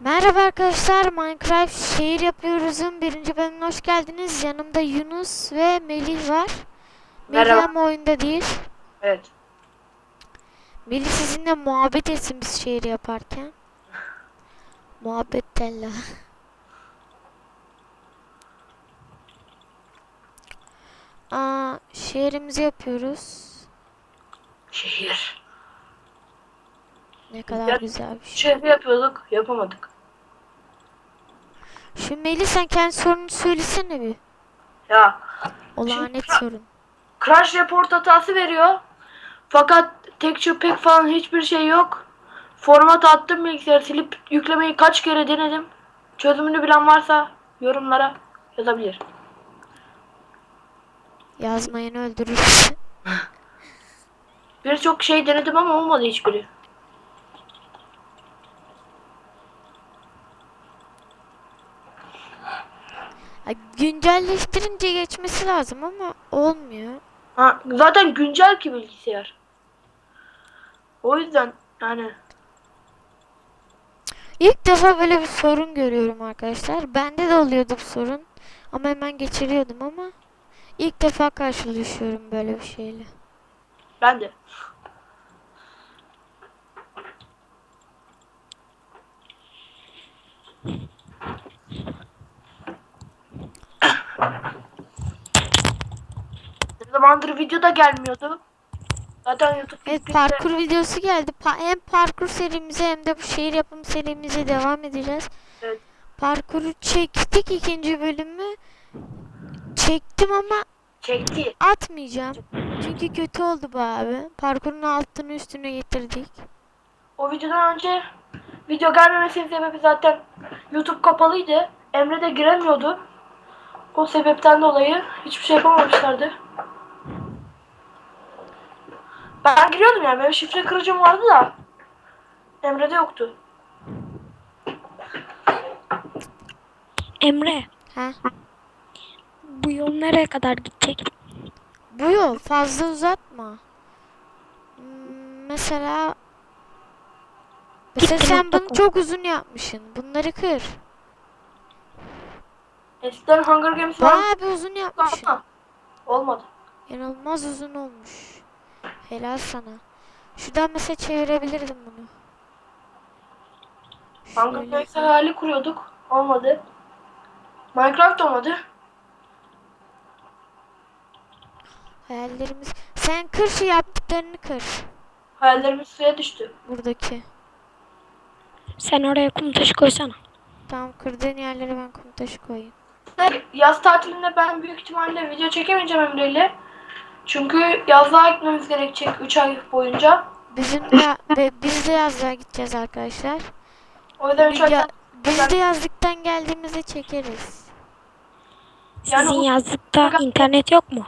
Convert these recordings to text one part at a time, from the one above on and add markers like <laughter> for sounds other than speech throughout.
Merhaba arkadaşlar, Minecraft şehir yapıyoruz'un birinci bölümüne hoş geldiniz. Yanımda Yunus ve Melih var. Melih Merhaba. ama oyunda değil. Evet. Melih sizinle muhabbet etsin biz şehir yaparken. <laughs> Muhabbet tella. Aa, şehrimizi yapıyoruz. Şehir. Ne kadar Ya- güzel bir şey. Şehri yapıyorduk, yapamadık. Şu Melih sen kendi sorunu söylesene bir. Ya O lanet sorun. crash report hatası veriyor. Fakat texture pack falan hiçbir şey yok. Format attım bilgisayarı silip yüklemeyi kaç kere denedim. Çözümünü bilen varsa yorumlara yazabilir. Yazmayın öldürür. <laughs> Birçok şey denedim ama olmadı hiçbiri. Güncelleştirince geçmesi lazım ama olmuyor. Ha, zaten güncel ki bilgisayar. O yüzden yani İlk defa böyle bir sorun görüyorum arkadaşlar. Bende de oluyordu bu sorun. Ama hemen geçiriyordum ama ilk defa karşılaşıyorum böyle bir şeyle. ben de. Ne zamandır video da gelmiyordu. Zaten YouTube Evet parkur videosu geldi. Pa- hem parkur serimize hem de bu şehir yapım serimize devam edeceğiz. Evet. Parkuru çektik ikinci bölümü. Çektim ama çekti. atmayacağım. Çünkü kötü oldu bu abi. Parkurun altını üstüne getirdik. O videodan önce video gelmemesinin sebebi zaten YouTube kapalıydı. Emre de giremiyordu. O sebepten dolayı hiçbir şey yapamamışlardı. Ben giriyordum yani. Benim şifre kırıcım vardı da. Emre'de yoktu. Emre, Ha? bu yol nereye kadar gidecek? Bu yol fazla uzatma. Hmm, Mesela Mesela Gitti sen bunu çok uzun yapmışsın. Bunları kır. Eskiden Hunger Games falan Bayağı bir uzun yapmışsın. olmadı. İnanılmaz uzun olmuş. Helal sana. Şuradan mesela çevirebilirdim bunu. Hunger Şöyle. Hayali kuruyorduk. Olmadı. Minecraft olmadı. Hayallerimiz. Sen kır şu yaptıklarını kır. Hayallerimiz suya düştü. Buradaki. Sen oraya kum taşı koysana. Tamam kırdığın yerlere ben kum taşı koyayım. Yaz tatilinde ben büyük ihtimalle video çekemeyeceğim Emre'yle. Çünkü yazlığa gitmemiz gerekecek 3 ay boyunca. Bizim de, ve biz de yazlığa gideceğiz arkadaşlar. O yüzden 3 ay Ya, biz de yazlıktan geldiğimizde çekeriz. Yani Sizin o- yazlıkta internet yok mu?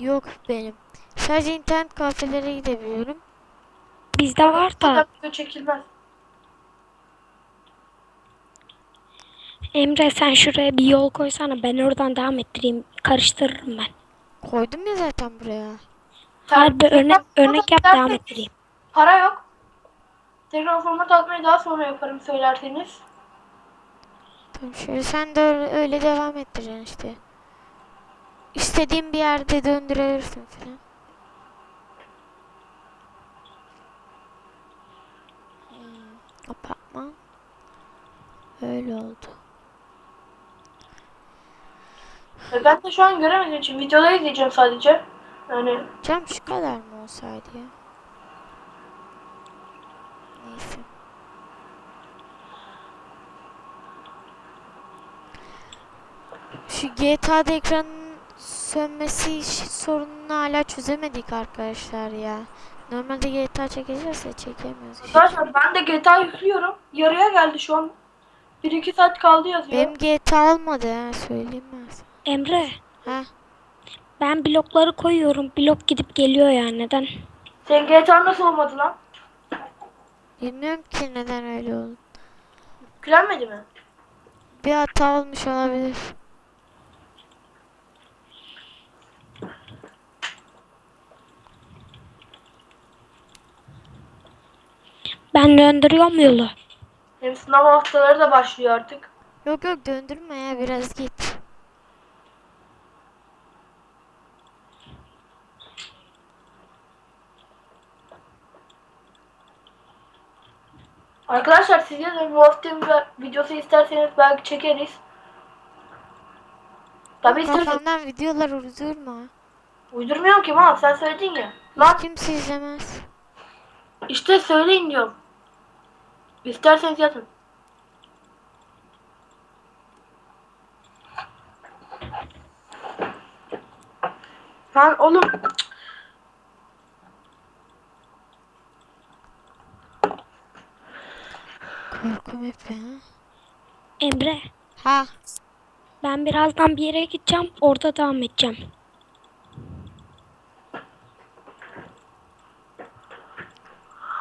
Yok benim. Sadece internet kafelere gidebiliyorum. Bizde var da video çekilmez. Emre sen şuraya bir yol koysana ben oradan devam ettireyim. Karıştırırım ben. Koydum ya zaten buraya. Harbi örnek, örnek yap devam ettireyim. Para yok. Tekrar format atmayı daha sonra yaparım söylerseniz. Tamam şöyle sen de öyle, öyle devam ettireceksin işte. İstediğin bir yerde döndürebilirsin falan. Hmm, apartman. Öyle oldu. Ben de şu an göremediğim için videoda izleyeceğim sadece. Yani Cam şu kadar mı olsaydı ya? Neyse. Şu GTA'da ekranın sönmesi iş- sorununu hala çözemedik arkadaşlar ya. Normalde GTA çekeceğiz ya çekemiyoruz. işte. arkadaşlar ben de GTA yüklüyorum. Yarıya geldi şu an. 1-2 saat kaldı yazıyor. Benim GTA olmadı ha söyleyeyim ben sana. Emre Ha? ben blokları koyuyorum. Blok gidip geliyor ya neden? Senin GTA nasıl olmadı lan? Bilmiyorum ki neden öyle oldu. Yüklenmedi mi? Bir hata olmuş olabilir. Ben döndürüyorum yolu. Hem sınav haftaları da başlıyor artık. Yok yok döndürme ya biraz git. Arkadaşlar siz de Wolf Team videosu isterseniz belki çekeriz. Tabi isterseniz. Kafamdan videolar uydurma. Uydurmuyorum ki mal sen söyledin ya. Lan kimse izlemez. işte söyleyin diyorum. İsterseniz yatın. Lan oğlum Ya. Emre Ha. ben birazdan bir yere gideceğim. Orada devam edeceğim.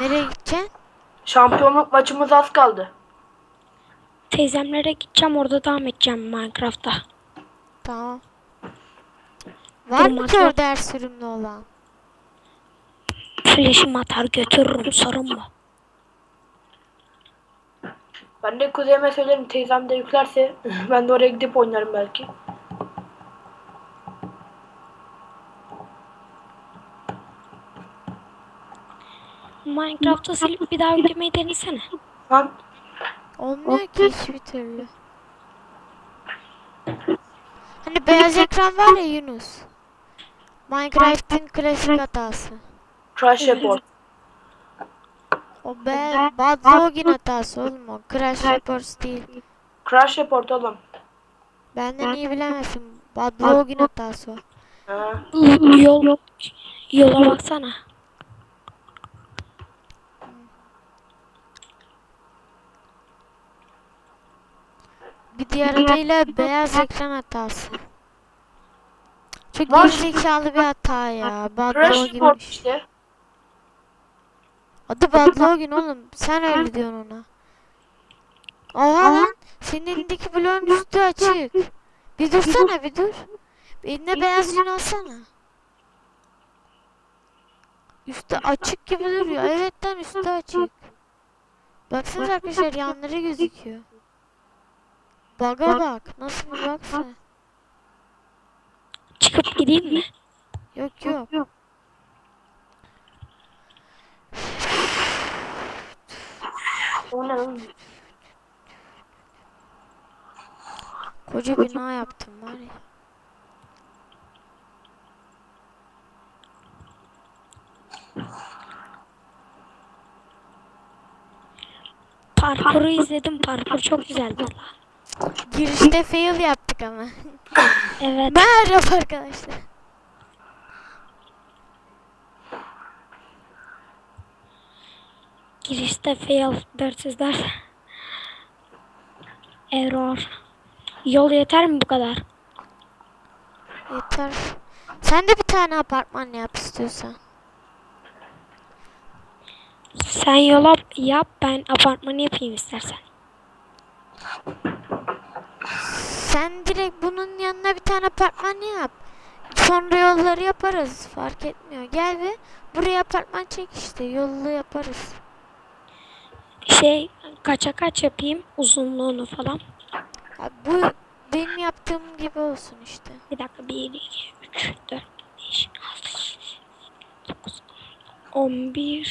Nereye gideceksin? şampiyonluk maçımız az kaldı. Teyzemlere gideceğim. Orada devam edeceğim Minecraft'ta. Tamam. Var mı ki maçlar- orada her sürümlü olan? Flash'ımı atar götürürüm sorun mu? Ben de kuzeyime söylerim teyzem de yüklerse <laughs> ben de oraya gidip oynarım belki. Minecraft'ta silip bir daha yüklemeyi denesene. Lan Olmuyor ki hiçbir türlü. Hani beyaz ekran var ya Yunus. Minecraft'ın klasik hatası. Crash Report. O be bad login hatası oğlum o. Crash reports değil. Crash Report oğlum. Benden iyi bilemezsin. Bad login hatası o. Ha. Yol yola baksana. Bir diğer adıyla beyaz ekran hatası. Çok Var. gerizekalı bir hata ya. Bad Crash Report işte. Adı bad login oğlum. Sen öyle diyorsun ona. Oha lan. Senin elindeki bloğun üstü açık. Bir dursana bir dur. Eline beyaz yün alsana. Üstü açık gibi duruyor. Evet lan üstü açık. Baksanıza arkadaşlar yanları gözüküyor. Baga bak. Nasıl bir baksa. Çıkıp gideyim mi? Yok yok. O ne oğlum? Koca bina yaptım var ya. Parkuru izledim. Parkur çok güzeldi valla. Girişte fail yaptık ama. Evet. Merhaba arkadaşlar. Girişte fail 400'ler. Error. Yol yeter mi bu kadar? Yeter. Sen de bir tane apartman yap istiyorsan. Sen yola yap ben apartmanı yapayım istersen. Sen direkt bunun yanına bir tane apartman yap. Sonra yolları yaparız. Fark etmiyor. Gel bir buraya apartman çek işte. Yollu yaparız. Şey kaça kaç yapayım uzunluğunu falan. Ya bu benim yaptığım gibi olsun işte. Bir dakika 1, 2, 3, 4, 5, 6, 9, 11,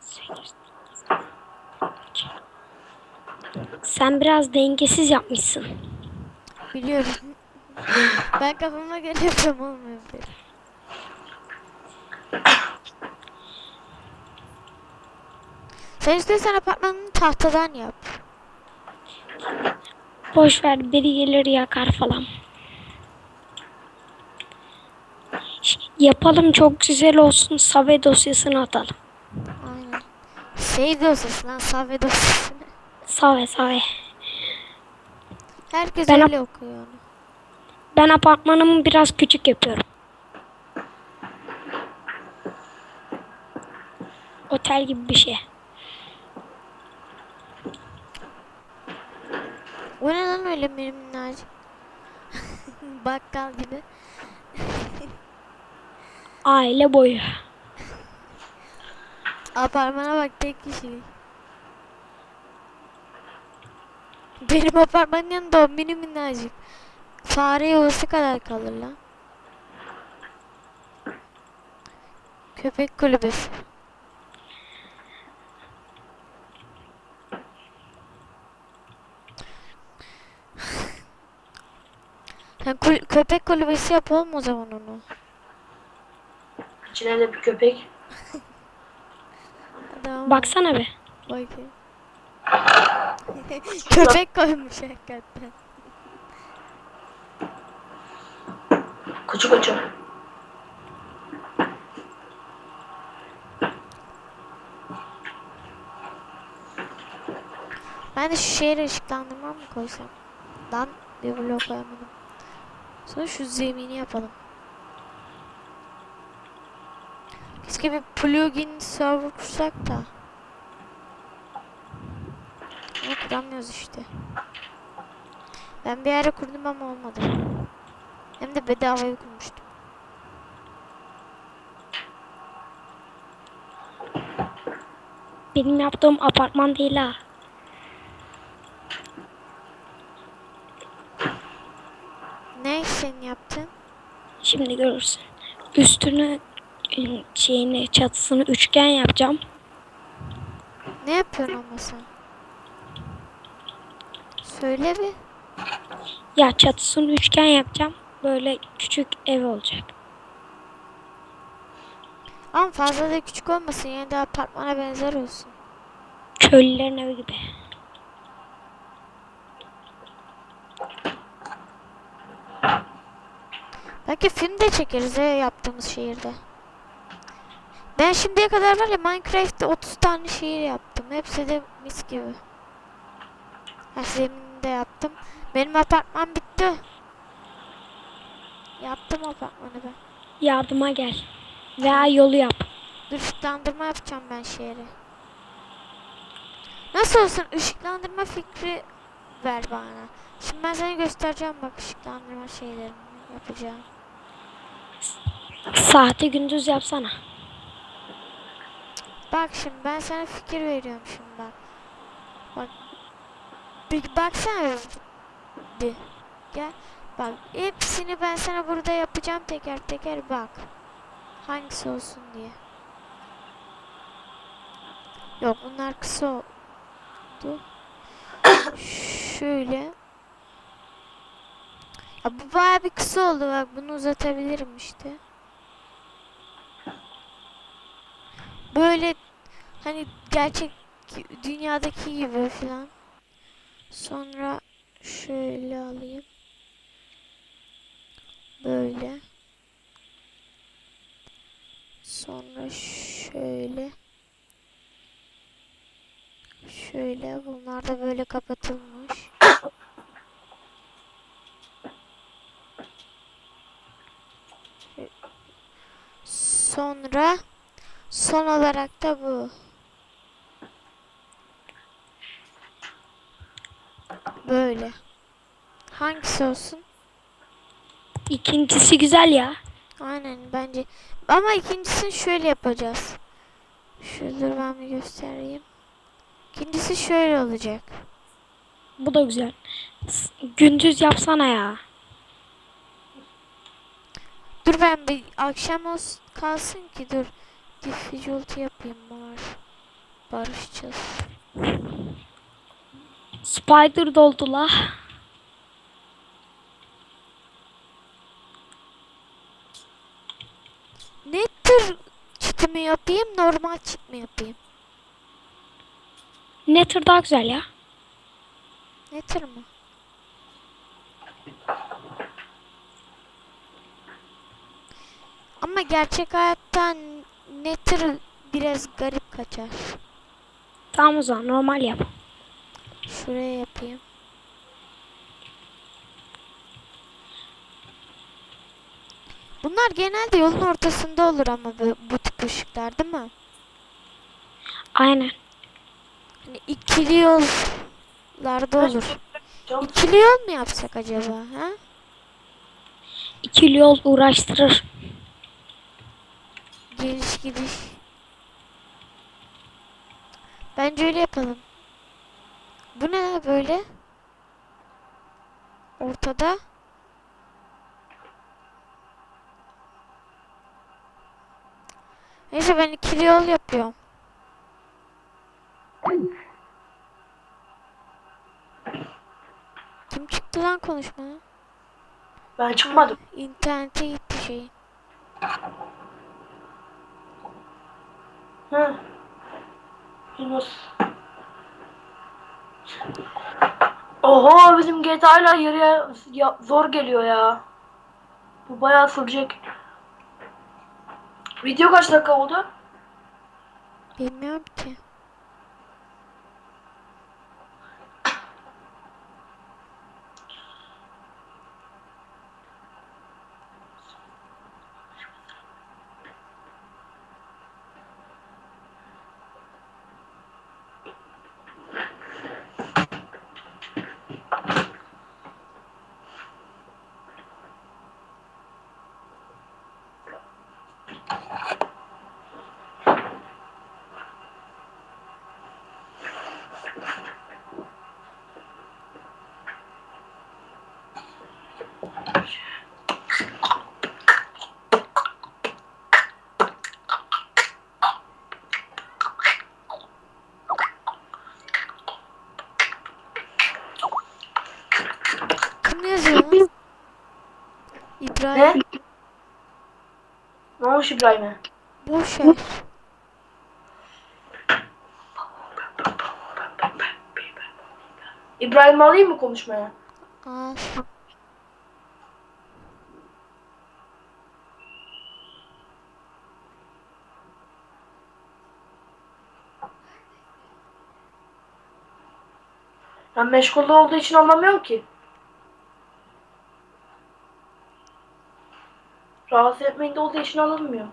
8, Sen biraz dengesiz yapmışsın. Biliyorum. ben kafama göre yapıyorum olmuyor böyle. Sen istiyorsan apartmanını tahtadan yap. Boş ver biri gelir yakar falan. Yapalım çok güzel olsun. Save dosyasını atalım. Aynen. Şey dosyası lan sahve dosyası. Save save. Herkes Ben- öyle okuyor onu. Ben apartmanımı biraz küçük yapıyorum. Otel gibi bir şey. O ne lan öyle minnacık? <laughs> Bakkal gibi. <laughs> Aile boyu. Apartmana bak tek kişilik. Benim apartmanın yanında o mini minnacık. Fare yuvası kadar kalır lan. Köpek kulübesi. Sen kul- köpek kulübesi yapalım o zaman onu. İçine de bir köpek. <laughs> Adam Baksana be. Bakayım. <laughs> köpek koymuş hakikaten. Kuçu kuçu. Ben de şu şehre ışıklandırma mı koysam? Lan bir blok koyamadım. Sonra şu zemini yapalım. Keşke bir plugin server kursak da. Ama kuramıyoruz işte. Ben bir ara kurdum ama olmadı. Hem de bedavaya kurmuştum. Benim yaptığım apartman değil ha. Ne sen yaptın? Şimdi görürsün. Üstünü ıı, şeyini çatısını üçgen yapacağım. Ne yapıyorsun ama sen? Söyle bir. Ya çatısını üçgen yapacağım. Böyle küçük ev olacak. Ama fazla da küçük olmasın yine de apartmana benzer olsun. Köylülerin evi gibi. Belki film de çekeriz ya yaptığımız şehirde. Ben şimdiye kadar var ya Minecraft'te 30 tane şehir yaptım. Hepsi de mis gibi. Ha zemininde yaptım. Benim apartman bitti. Yaptım apartmanı ben. Yardıma gel. Veya yolu yap. Dur ışıklandırma yapacağım ben şehre. Nasıl olsun ışıklandırma fikri ver bana. Şimdi ben sana göstereceğim bak ışıklandırma şeylerini yapacağım. Saati gündüz yapsana. Bak şimdi ben sana fikir veriyorum şimdi bak. Bak. Bir baksana bir. Gel. Bak hepsini ben sana burada yapacağım teker teker bak. Hangisi olsun diye. Yok bunlar kısa oldu. Şöyle. Ya bu bayağı bir kısa oldu bak bunu uzatabilirim işte. Böyle hani gerçek dünyadaki gibi falan. Sonra şöyle alayım. Böyle. Sonra şöyle. Şöyle bunlar da böyle kapatılmış. Sonra son olarak da bu. Böyle. Hangisi olsun? İkincisi güzel ya. Aynen bence. Ama ikincisini şöyle yapacağız. Şuraları ben bir göstereyim. İkincisi şöyle olacak. Bu da güzel. Gündüz yapsana ya. Dur ben bir akşam olsun, kalsın ki dur. Difficulty yapayım var. Barışacağız. Spider doldu la. Ne tür çit mi yapayım, normal çit mi yapayım? Nether daha güzel ya. Ne tür mü? Ama gerçek hayattan ne tür biraz garip kaçar. Tamam o zaman normal yap. Şuraya yapayım. Bunlar genelde yolun ortasında olur ama bu, bu tip ışıklar değil mi? Aynen. Hani ikili yollarda olur. İkili yol mu yapsak acaba? Ha? İkili yol uğraştırır. Geliş gidiş. Bence öyle yapalım. Bu ne böyle? Ortada. Neyse ben ikili yol yapıyorum. Kim çıktı lan konuşmaya? Ben çıkmadım. İnternete gitti şey. Hı. Yunus. Oho bizim GTA'yla yarıya ya, zor geliyor ya. Bu bayağı sürecek. Video kaç dakika oldu? Bilmiyorum ki. Lan? İbrahim. Ne? Ne olmuş İbrahim'e? Boş ver. İbrahim alayım mı konuşmaya? Al. Ben meşgulde olduğu için anlamıyorum ki. Rahatsız etmeyinde olduğu için alınmıyor.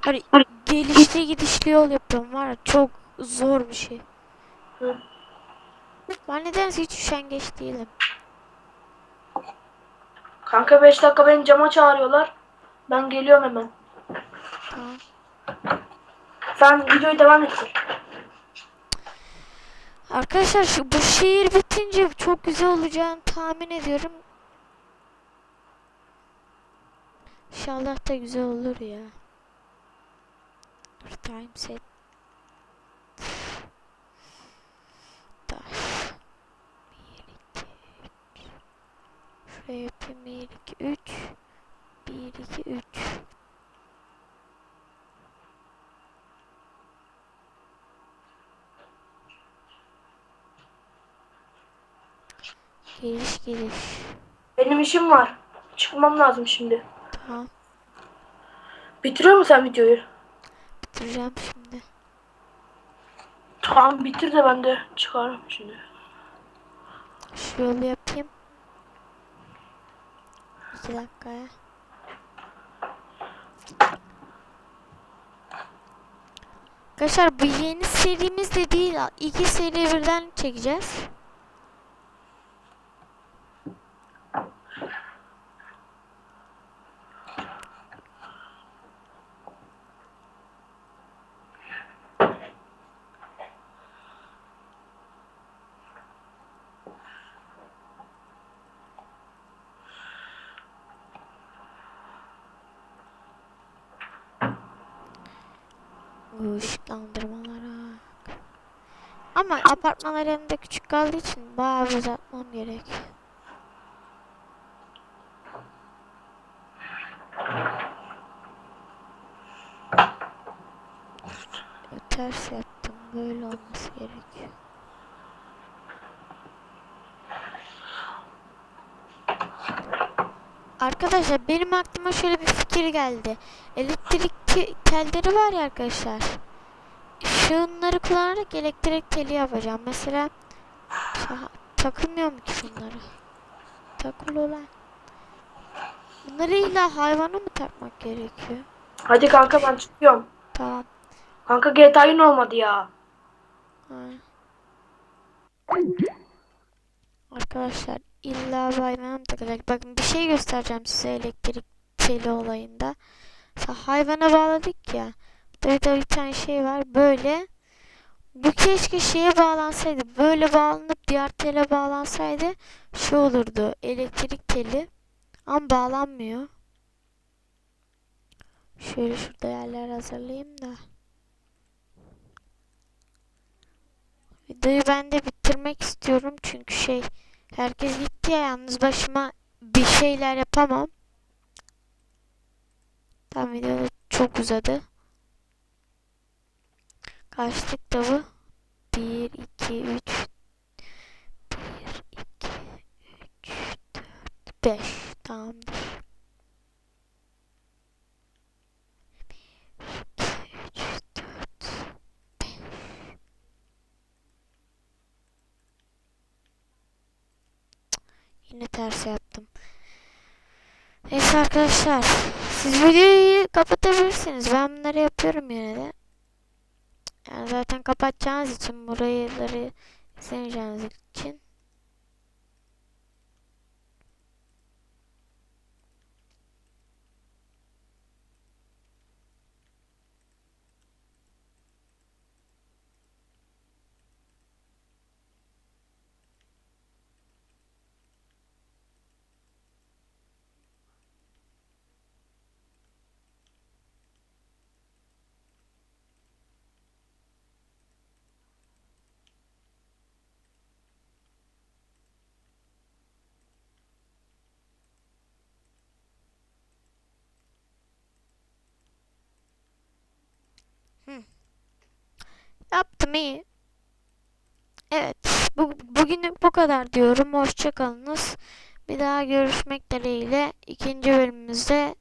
Hani gelişli gidişli yol yapıyorum var ya çok zor bir şey. Hı. Ben nedense hiç üşengeç değilim. Kanka 5 dakika beni cama çağırıyorlar. Ben geliyorum hemen. Tamam. Sen videoyu devam ettir. Arkadaşlar şu bu şehir bitince çok güzel olacağını tahmin ediyorum. İnşallah da güzel olur ya. Time set. Bir, iki, üç. Şuraya yapayım. Bir, iki, üç. Bir, iki, üç. Geliş geliş. Benim işim var. Çıkmam lazım şimdi. Tamam. Bitiriyor musun sen videoyu? Bitireceğim şimdi. Tamam bitir de ben de çıkarım şimdi. Şu yolu yapayım. İki dakikaya. Arkadaşlar bu yeni serimiz de değil. İki seri birden çekeceğiz. Bu ışıklandırmalara. Ama apartmanlar yanında küçük kaldığı için bayağı uzatmam gerek. Ters yaptım. Böyle olması gerekiyor. Arkadaşlar benim aklıma şöyle bir fikir geldi. Elektrik te- telleri var ya arkadaşlar. Şunları kullanarak elektrik teli yapacağım. Mesela ta- takılmıyor mu ki şunlara? Takıl ulan. Bunları illa hayvana mı takmak gerekiyor? Hadi kanka ben çıkıyorum. Tamam. Kanka GTA yine olmadı ya. Ha. Arkadaşlar illa hayvana mı takacak? Bakın bir şey göstereceğim size elektrik teli olayında. Mesela hayvana bağladık ya. Burada bir tane şey var böyle. Bu keşke şeye bağlansaydı. Böyle bağlanıp diğer tele bağlansaydı şey olurdu. Elektrik teli. Ama bağlanmıyor. Şöyle şurada yerler hazırlayayım da. Videoyu ben de bitirmek istiyorum çünkü şey herkes gitti ya yalnız başıma bir şeyler yapamam. Tam video çok uzadı. Kaçtık da bu? 1, 2, 3 1, 2, 3, 4, 5 Tamamdır. 1, 2, 3, 4 Yine ters yaptım. Neyse arkadaşlar. Siz videoyu kapatabilirsiniz. Ben bunları yapıyorum yine de. Yani zaten kapatacağınız için burayıları izlemeyeceğiniz için. İyi. Evet. Bu, bugünlük bu kadar diyorum. Hoşçakalınız. Bir daha görüşmek dileğiyle ikinci bölümümüzde